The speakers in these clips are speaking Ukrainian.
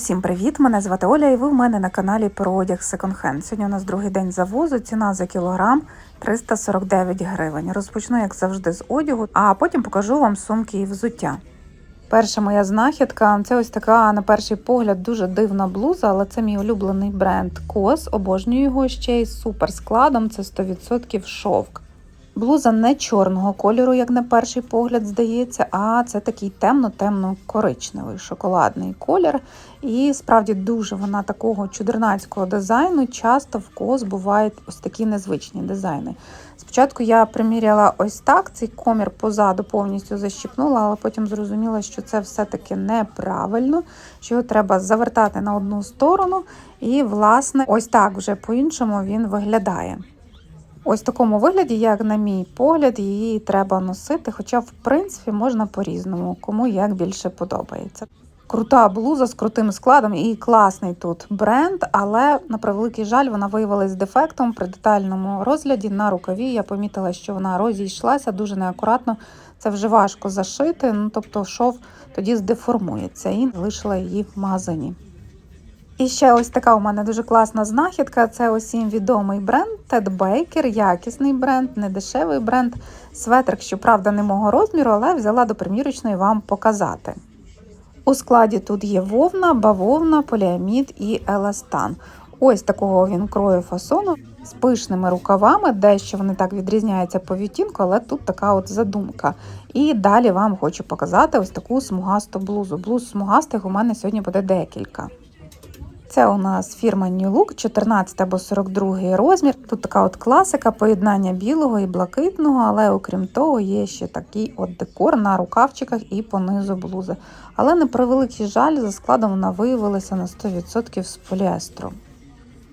Усім привіт! Мене звати Оля, і ви в мене на каналі про одяг Hand. Сьогодні у нас другий день завозу. Ціна за кілограм 349 гривень. Розпочну, як завжди, з одягу, а потім покажу вам сумки і взуття. Перша моя знахідка це ось така, на перший погляд, дуже дивна блуза, але це мій улюблений бренд Кос. Обожнюю його ще й супер складом. Це 100% шовк. Блуза не чорного кольору, як на перший погляд здається, а це такий темно-темно-коричневий шоколадний колір. І справді дуже вона такого чудернацького дизайну. Часто в кос бувають ось такі незвичні дизайни. Спочатку я приміряла ось так, цей комір позаду повністю защіпнула, але потім зрозуміла, що це все-таки неправильно, що його треба завертати на одну сторону. І, власне, ось так вже по-іншому він виглядає. Ось в такому вигляді, як на мій погляд, її треба носити, хоча, в принципі, можна по-різному, кому як більше подобається. Крута блуза з крутим складом і класний тут бренд, але на превеликий жаль, вона виявилась дефектом при детальному розгляді на рукаві. Я помітила, що вона розійшлася дуже неакуратно. Це вже важко зашити. Ну тобто, шов тоді здеформується і залишила її в магазині. І ще ось така у мене дуже класна знахідка. Це усім відомий бренд Ted Baker, якісний бренд, не дешевий бренд. Светрик, щоправда, не мого розміру, але взяла до примірочної вам показати. У складі тут є вовна, бавовна, поліамід і еластан. Ось такого він крою фасону з пишними рукавами, дещо вони так відрізняються по відтінку, але тут така от задумка. І далі вам хочу показати ось таку смугасту блузу. Блуз смугастих у мене сьогодні буде декілька. Це у нас фірма New Look, 14 або 42 розмір. Тут така от класика, поєднання білого і блакитного, але окрім того, є ще такий от декор на рукавчиках і по низу блузи. Але на превеликий жаль, за складом вона виявилася на 100% з поліестру.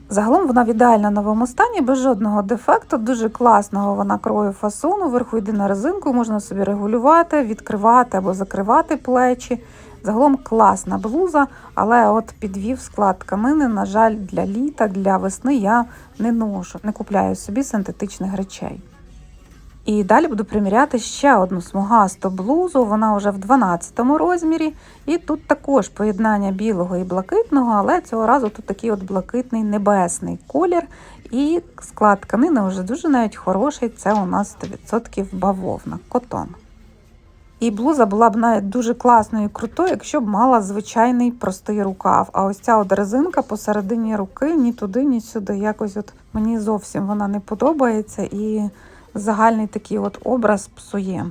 Загалом вона в ідеально новому стані, без жодного дефекту, дуже класного вона крою фасону, вверху йде на резинку, можна собі регулювати, відкривати або закривати плечі. Загалом класна блуза, але от підвів склад тканини, на жаль, для літа, для весни я не ношу, не купляю собі синтетичних речей. І далі буду приміряти ще одну смугасту блузу, вона вже в 12 розмірі. І тут також поєднання білого і блакитного, але цього разу тут такий от блакитний небесний колір. І склад тканини вже дуже навіть хороший. Це у нас 100% бавовна, котон. І блуза була б навіть дуже класною і крутою, якщо б мала звичайний простий рукав. А ось ця от резинка посередині руки ні туди, ні сюди. Якось от мені зовсім вона не подобається і загальний такий от образ псує.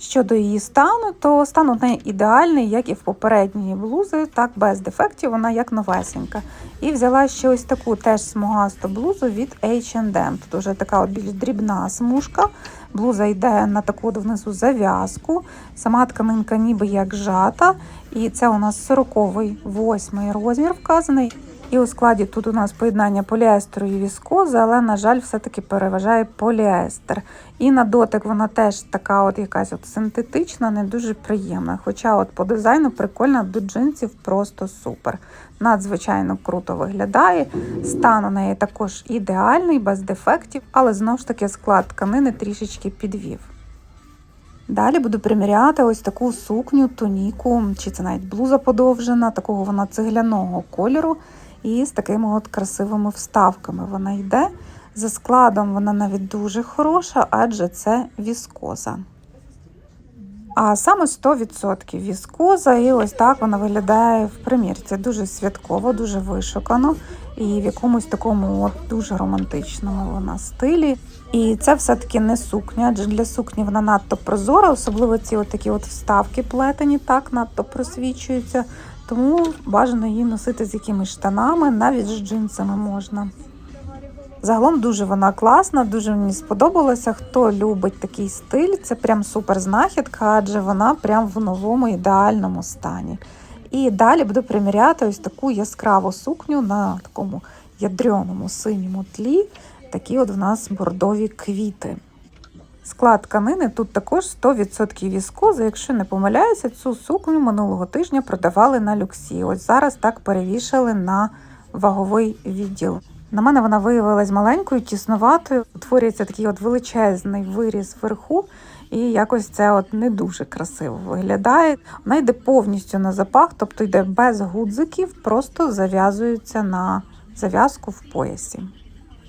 Щодо її стану, то стан у неї ідеальний, як і в попередньої блузи, так без дефектів, вона як новесенька. І взяла ще ось таку теж смугасту блузу від H&M. Тут вже така от більш дрібна смужка. Блуза йде на таку внизу зав'язку. Сама тканинка ніби як жата. І це у нас 40-й, 8 розмір вказаний. І у складі тут у нас поєднання поліестеру і віскози, але, на жаль, все-таки переважає поліестер. І на дотик вона теж така от якась от синтетична, не дуже приємна. Хоча от по дизайну прикольна до джинсів просто супер. Надзвичайно круто виглядає. Стан у неї також ідеальний, без дефектів, але знову ж таки склад тканини трішечки підвів. Далі буду приміряти ось таку сукню, тоніку, чи це навіть блуза подовжена, такого вона цегляного кольору. І з такими от красивими вставками вона йде. За складом вона навіть дуже хороша, адже це віскоза. А саме 100% віскоза, і ось так вона виглядає в примірці. Дуже святково, дуже вишукано і в якомусь такому от дуже романтичному вона стилі. І це все-таки не сукня, адже для сукні вона надто прозора, особливо ці от такі от вставки плетені, так надто просвічуються. Тому бажано її носити з якимись штанами, навіть з джинсами можна. Загалом дуже вона класна, дуже мені сподобалося. Хто любить такий стиль, це прям супер знахідка, адже вона прям в новому ідеальному стані. І далі буду приміряти ось таку яскраву сукню на такому ядреному синьому тлі. Такі от в нас бордові квіти. Склад тканини тут також 100% віскоза. Якщо не помиляюся, цю сукню минулого тижня продавали на люксі. Ось зараз так перевішали на ваговий відділ. На мене вона виявилась маленькою, тіснуватою. Утворюється такий от величезний виріз вверху, і якось це от не дуже красиво виглядає. Вона йде повністю на запах, тобто йде без гудзиків, просто зав'язується на зав'язку в поясі.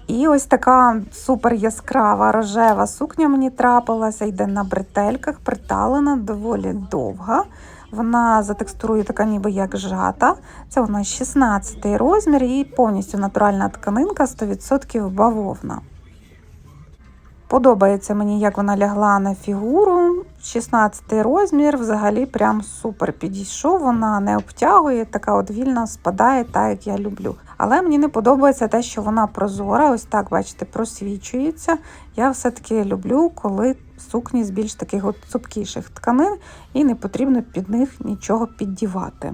І ось така супер яскрава рожева сукня мені трапилася, йде на бретельках, приталена, доволі довга. Вона за текстурою така ніби як жата. Це вона 16 розмір і повністю натуральна тканинка 100% бавовна. Подобається мені, як вона лягла на фігуру. 16 розмір взагалі прям супер підійшов. Вона не обтягує, така от вільна спадає, так як я люблю. Але мені не подобається те, що вона прозора. Ось так, бачите, просвічується. Я все-таки люблю, коли сукні з більш таких от цупкіших тканин, і не потрібно під них нічого піддівати.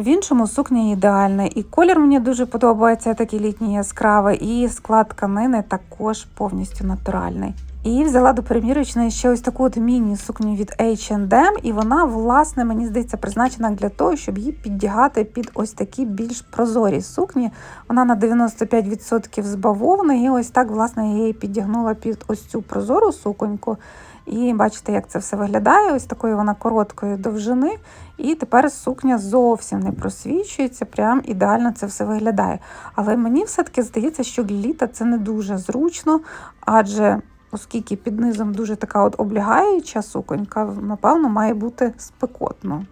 В іншому сукня ідеальна, і колір мені дуже подобається, такий літній яскравий, і склад тканини також повністю натуральний. І взяла до примірочної ще ось таку от міні-сукню від H&M, і вона, власне, мені здається, призначена для того, щоб її піддягати під ось такі більш прозорі сукні. Вона на 95% з бавовни, і ось так, власне, я її піддягнула під ось цю прозору суконьку. І бачите, як це все виглядає. Ось такої вона короткої довжини. І тепер сукня зовсім не просвічується, прям ідеально це все виглядає. Але мені все-таки здається, що для літа це не дуже зручно, адже оскільки під низом дуже така от облягаюча суконька, напевно, має бути спекотно.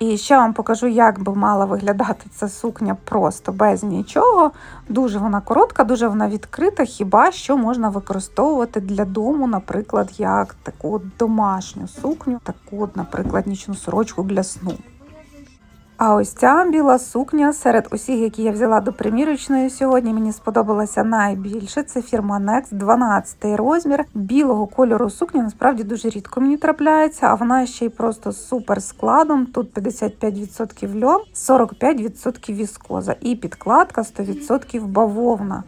І ще вам покажу, як би мала виглядати ця сукня просто без нічого. Дуже вона коротка, дуже вона відкрита, хіба що можна використовувати для дому, наприклад, як таку домашню сукню, таку, наприклад, нічну сорочку для сну. А ось ця біла сукня серед усіх, які я взяла до примірочної сьогодні, мені сподобалася найбільше. Це фірма Next, 12 розмір. Білого кольору сукня насправді дуже рідко мені трапляється, а вона ще й просто супер складом. Тут 55% льон, 45% віскоза і підкладка 100% бавовна.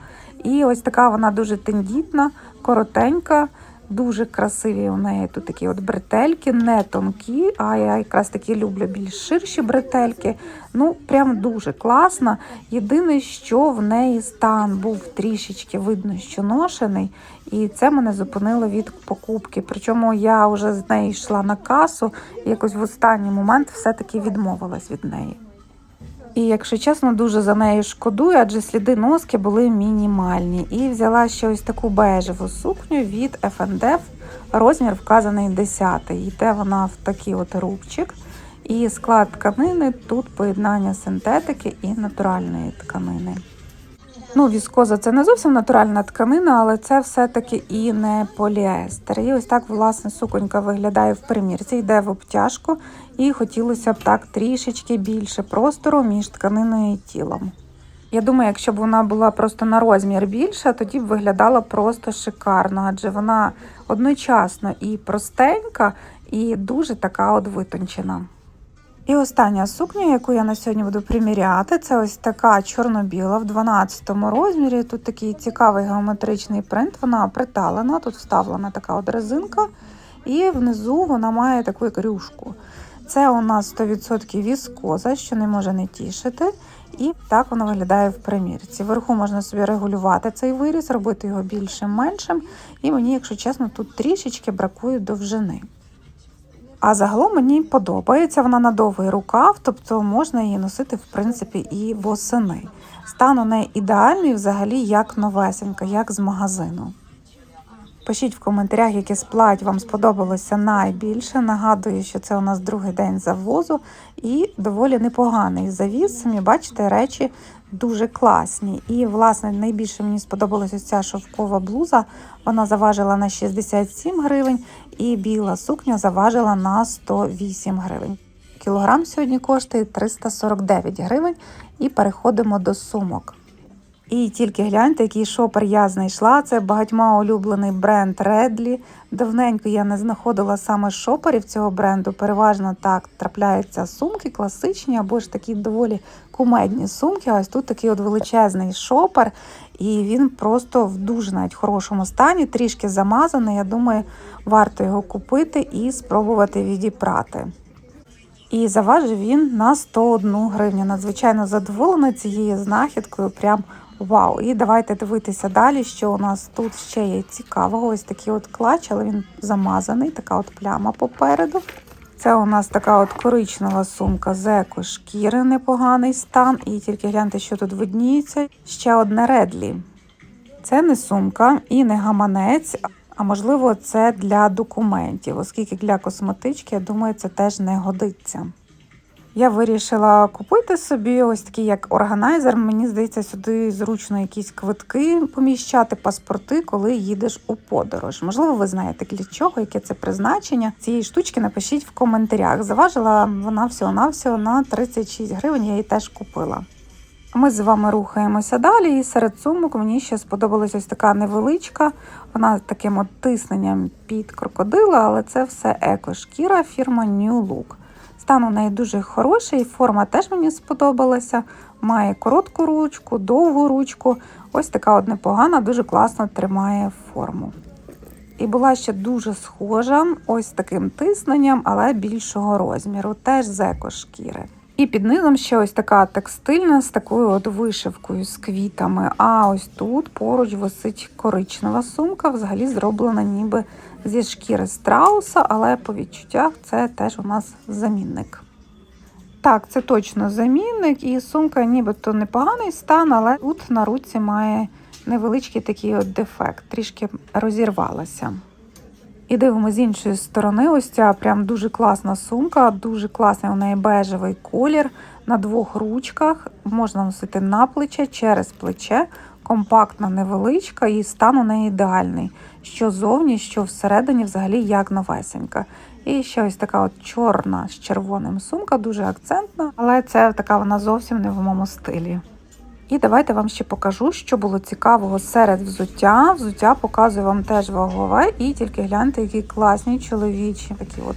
І ось така вона дуже тендітна, коротенька. Дуже красиві у неї тут такі от бретельки, не тонкі, а я якраз таки люблю більш ширші бретельки. Ну, прям дуже класна. Єдине, що в неї стан був трішечки видно, що ношений, і це мене зупинило від покупки. Причому я вже з неї йшла на касу, і якось в останній момент все-таки відмовилась від неї. І, якщо чесно, дуже за нею шкодую, адже сліди носки були мінімальні. І взяла ще ось таку бежеву сукню від FNDF, розмір вказаний 10 Йде вона в такий от рубчик. І склад тканини тут поєднання синтетики і натуральної тканини. Ну, віскоза це не зовсім натуральна тканина, але це все-таки і не поліестер. І ось так, власне, суконька виглядає в примірці, йде в обтяжку, і хотілося б так трішечки більше простору між тканиною і тілом. Я думаю, якщо б вона була просто на розмір більша, тоді б виглядала просто шикарно, адже вона одночасно і простенька, і дуже така от витончена. І остання сукня, яку я на сьогодні буду приміряти, це ось така чорно-біла в 12 розмірі. Тут такий цікавий геометричний принт, вона приталена, тут вставлена така от резинка, і внизу вона має таку як рюшку. Це у нас 100% віскоза, що не може не тішити. І так воно виглядає в примірці. Вверху можна собі регулювати цей виріз, робити його більшим меншим. І мені, якщо чесно, тут трішечки бракує довжини. А загалом мені подобається вона на довгий рукав, тобто можна її носити, в принципі, і восени. Стан у неї ідеальний, взагалі, як новесенька, як з магазину. Пишіть в коментарях, яке з плать вам сподобалося найбільше. Нагадую, що це у нас другий день завозу і доволі непоганий завіз. Самі бачите, речі дуже класні. І, власне, найбільше мені сподобалася ця шовкова блуза. Вона заважила на 67 гривень, і біла сукня заважила на 108 гривень. Кілограм сьогодні коштує 349 гривень, і переходимо до сумок. І тільки гляньте, який шопер я знайшла. Це багатьма улюблений бренд Редлі. Давненько я не знаходила саме шоперів цього бренду. Переважно так трапляються сумки, класичні або ж такі доволі кумедні сумки. Ось тут такий от величезний шопер, і він просто в дуже навіть хорошому стані, трішки замазаний. Я думаю, варто його купити і спробувати відіпрати. І заважив він на 101 гривню. Надзвичайно задоволена цією знахідкою. Прям вау! І давайте дивитися далі, що у нас тут ще є цікавого. Ось такий от клач, але він замазаний, така от пляма попереду. Це у нас така от коричнева сумка з еко-шкіри, непоганий стан. І тільки гляньте, що тут видніється. Ще одне редлі. Це не сумка і не гаманець, а можливо, це для документів, оскільки для косметички, я думаю, це теж не годиться. Я вирішила купити собі ось такий як органайзер. Мені здається, сюди зручно якісь квитки поміщати, паспорти, коли їдеш у подорож. Можливо, ви знаєте для чого, яке це призначення цієї штучки. Напишіть в коментарях. Заважила вона всього-навсього на 36 гривень. Я її теж купила. Ми з вами рухаємося далі, і серед сумок мені ще сподобалась ось така невеличка. Вона з таким от тисненням під крокодила, але це все еко-шкіра фірма New Look. Стан у неї дуже хороший, форма теж мені сподобалася. Має коротку ручку, довгу ручку. Ось така от непогана, дуже класно тримає форму. І була ще дуже схожа, ось таким тисненням, але більшого розміру, теж з еко-шкіри. І під низом ще ось така текстильна з такою от вишивкою з квітами. А ось тут поруч висить коричнева сумка, взагалі зроблена ніби зі шкіри страуса, але по відчуттях це теж у нас замінник. Так, це точно замінник, і сумка нібито непоганий стан, але тут на руці має невеличкий такий от дефект, трішки розірвалася. І дивимося з іншої сторони. Ось ця прям дуже класна сумка, дуже класний у неї бежевий колір на двох ручках. Можна носити на плече, через плече. Компактна, невеличка, і стан у неї ідеальний. Що зовні, що всередині, взагалі як новесенька. І ще ось така от чорна з червоним сумка, дуже акцентна, але це така вона зовсім не в моєму стилі. І давайте вам ще покажу, що було цікавого серед взуття. Взуття показую вам теж вагове, і тільки гляньте, які класні чоловічі такі от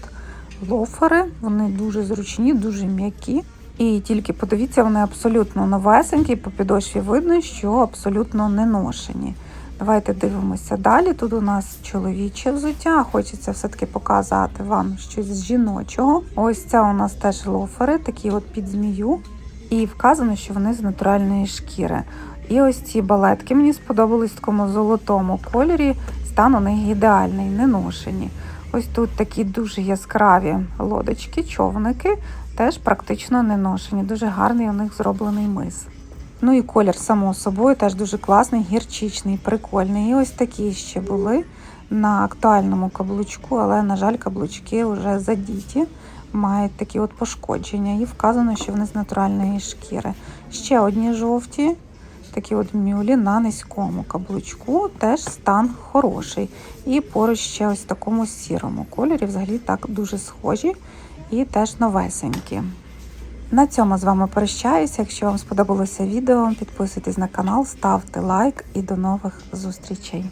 лофери. Вони дуже зручні, дуже м'які. І тільки подивіться, вони абсолютно новесенькі, по підошві видно, що абсолютно не ношені. Давайте дивимося далі. Тут у нас чоловіче взуття. Хочеться все-таки показати вам щось жіночого. Ось це у нас теж лофери, такі от під змію. І вказано, що вони з натуральної шкіри. І ось ці балетки мені сподобались в такому золотому кольорі. Стан у них ідеальний, не ношені. Ось тут такі дуже яскраві лодочки, човники, теж практично не ношені. Дуже гарний у них зроблений мис. Ну і колір, само собою, теж дуже класний, гірчичний, прикольний. І ось такі ще були на актуальному каблучку, але, на жаль, каблучки вже задіті мають такі от пошкодження, і вказано, що вони з натуральної шкіри. Ще одні жовті, такі от мюлі на низькому каблучку, теж стан хороший. І поруч ще ось такому сірому кольорі, взагалі так дуже схожі і теж новесенькі. На цьому з вами прощаюся. Якщо вам сподобалося відео, підписуйтесь на канал, ставте лайк і до нових зустрічей.